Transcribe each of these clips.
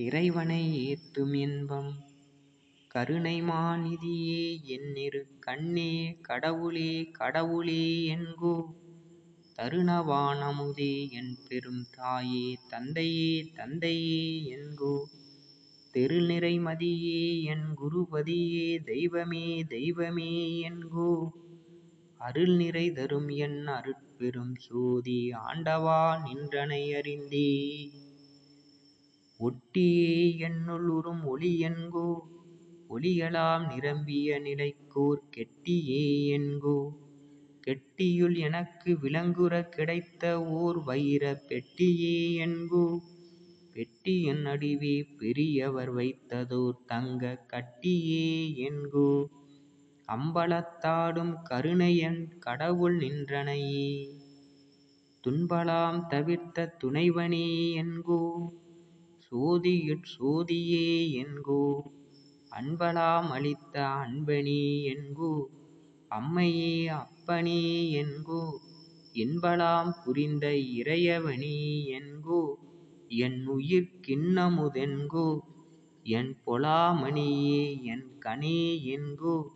இறைவனை ஏத்தும் இன்பம். கருணை மாநிதியே என்னிரு கண்ணே கடவுளே கடவுளே என்கோ. தருணவானமுதே என் பெரும் தாயே தந்தையே தந்தையே என்கோ. தெருநிறைமதியே என் குருபதியே தெய்வமே தெய்வமே என்கோ. அருள் நிறைதரும் என் அருட்பெரும் சோதி ஆண்டவா நின்றனை அறிந்தே. ஒட்டியே என்னுள் உறும் ஒளியென்கோ? ஒளிகளாம் நிரம்பிய நிலைக்கோர் கெட்டியே என்கோ? கெட்டியுள் எனக்கு விளங்குறக் கிடைத்த ஓர் வைர பெட்டியே என்கோ? பெட்டியின் நடுவே பெரியவர் வைத்ததோர் தங்கக் கட்டியே என்கோ? அம்பலத்தாடும் கருணையன் கடவுள் நின்றனையே? துன்பலாம் தவிர்த்த துணைவனே என்கோ? சோதியுட் சோதியே என்கோ? அன்பலாம் அளித்த அன்பனே என்கோ? அம்மையே அப்பனே என்கோ? என்பலாம் புரிந்த இறையவனே என்கோ? என் உயிர்க்கிண்ணமுதென்கோ என் பொலா மணியே என் கனே என்கோ?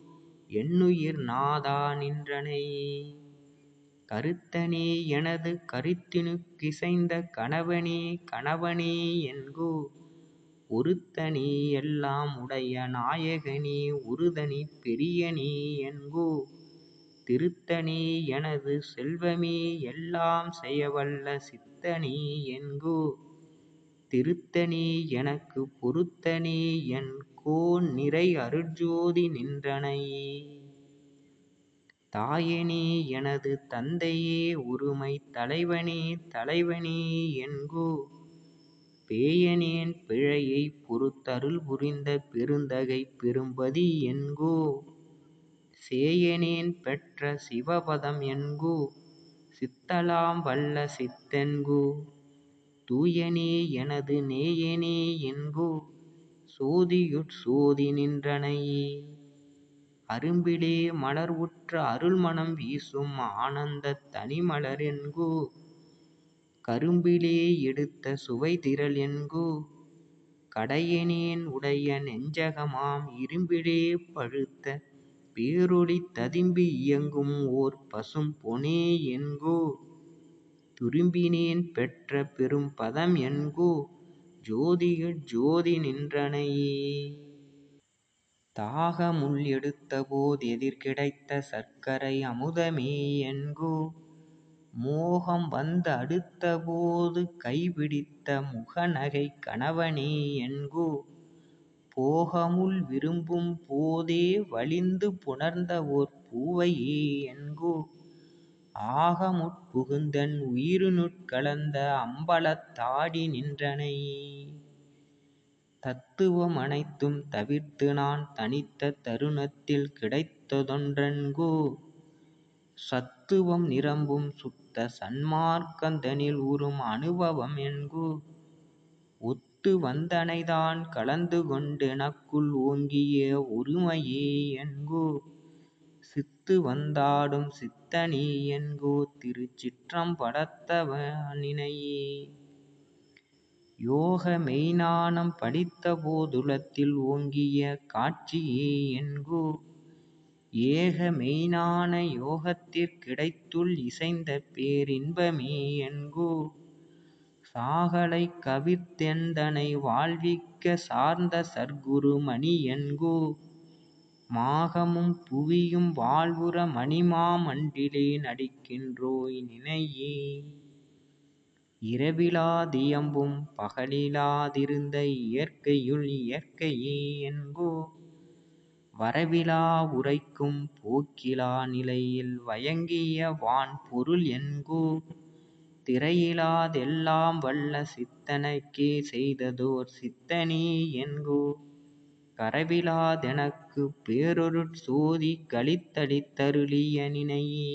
என்னுயிர் நாதா நின்றனையே கருத்தனே எனது கருத்தினுக் கிசைந்த கணவனே கணவனே என்கோ. ஒருத்தனே எல்லாம் உடைய நாயகனே ஒருதனிப் பெரியனே என்கோ. திருத்தனே எனது செல்வமே எல்லாம் செயவல்ல சித்தனே என்கோ. திருத்தனே எனக்குப் பொருத்தனே என்கோ நிறை அருட்சோதி நின்றனையே. தாயனே எனது தந்தையே உருமை தலைவனே தலைவனே என்கோ. பேயனேன் பிழையைப் பொறுத்தருள் புரிந்த பெருந்தகை பெரும்பதி என்கோ. சேயனேன் பெற்ற சிவபதம் என்கோ. சித்தலாம் வல்ல சித்தென்கோ. தூயனே எனது நேயனே என்கோ. சோதியுட் சோதி நின்றனையே. அரும்பிலே மலர் உற்ற அருள்மணம் வீசும் ஆனந்தத் தனிமலர் என்கோ? கரும்பிலே எடுத்த சுவைதிரள் என்கோ? கடையனேன் உடைய நெஞ்சகமாம் இரும்பிலே பழுத்த பேரொளி ததும்பி இயங்கும் ஓர் பசும் பொனே என்கோ? துரும்பினேன் பெற்ற பெரும்பதம் என்கோ? ஜோதியுட் ஜோதி நின்றனையே. தாகமுள் எடுத்தபோது எதிர் கிடைத்த சர்க்கரை அமுதமே என்கோ. மோகம் வந்து அடுத்தபோது கைபிடித்த முகநகைக் கணவனே என்கோ. போகமுள் விரும்பும் போதே வலிந்து புணர்ந்தஓர் பூவையே என்கோ. ஆகமுட் புகுந்தென் உயிரினுட் கலந்த அம்பலத் தாடி நின்றனை. தத்துவம் அனைத்தும் தவிர்த்து தவிர்த்துநான் தனித்த தருணத்தில் கிடைத்ததொன்றென்கோ? சத்துவம் நிரம்பும் சுத்த சன்மார்க்கந்தனில் உறும் அனுபவம் என்கோ? ஒத்து வந்தனைதான் கலந்துகொண் டெனக்குள் ஓங்கிய ஒருமையே என்கோ? சித்து வந்தாடும் சித்தனே என்கோ? திருச்சிற்றம் படத்தவனினையே யோக மெய்ஞானம் படித்த போதுளத்தில் ஓங்கிய காட்சியே என்கோ. ஏக மெய்ஞான யோகத்திற் கிடைத்துள் பேரின்பமே ரின்பமே என்கோ. சாகலைக் கவிர்த்தெந்தனை வாழ்விக்க சார்ந்த சற்குரு மணியென்கோ மாகமும் புவியும் வாழ்வுற மணிமாமண்டிலே நடிக்கின்றோய் நினையே. இரவிலா தியம்பும் இயற்கையுள் இயற்கையே என்கோ. வரவிலா உரைக்கும் போக்கிலா நிலையில் வயங்கிய வான்பொருள் என்கோ. திரையிலாதெல்லாம் வல்ல சித்தெனக்கே செய்ததோர் சித்தனே என்கோ. கரவிலா தெனக்குப் சோதி களித்தளித்தருளிய நினையே.